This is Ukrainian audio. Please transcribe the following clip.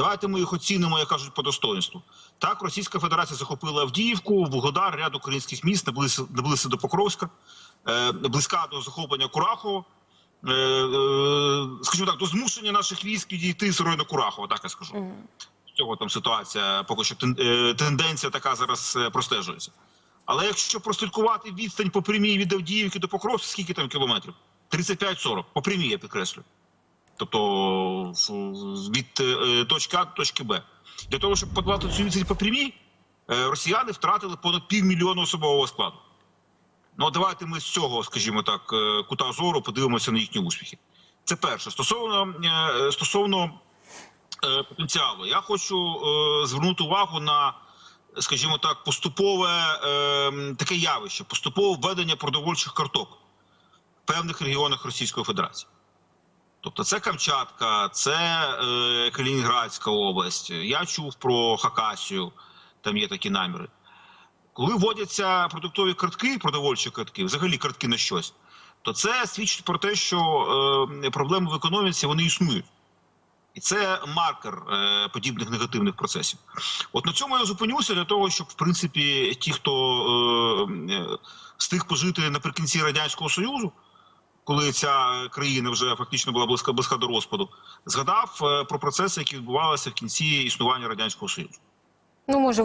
Давайте ми їх оцінимо, як кажуть, по достоинству. Так, Російська Федерація захопила Авдіївку, Вугледар, ряд українських міст, наблизилися, до Покровська, е, близька до захоплення Курахова. Е, е, скажімо так, до змушення наших військ відійти з району Курахова, так я скажу. Мгм. Цього там ситуація, поки що тенденція така зараз простежується. Але якщо прослідкувати відстань по прямій від Авдіївки до Покровська, скільки там кілометрів? 35-40, по прямій, я підкреслю. Тобто від е, точки А до точки Б. Для того, щоб подолати цю відстань по прямій, е, росіяни втратили понад півмільйона особового складу. Ну, давайте ми з цього, скажімо так, е, кута зору подивимося на їхні успіхи. Це перше. Стосовно, стосовно потенціалу, я хочу звернути увагу на, скажімо так, поступове таке явище, поступове введення продовольчих карток в певних регіонах Російської Федерації. Тобто це Камчатка, це е, Калінінградська область. Я чув про Хакасію, там є такі наміри. Коли вводяться продуктові картки, продовольчі картки, взагалі картки на щось, то це свідчить про те, що е, проблеми в економіці вони існують. І це маркер е, подібних негативних процесів. От на цьому я зупинюся для того, щоб в принципі ті, хто е, е, встиг пожити наприкінці радянського союзу, коли ця країна вже фактично була близька близька до розпаду, згадав е, про процеси, які відбувалися в кінці існування радянського союзу. Ну може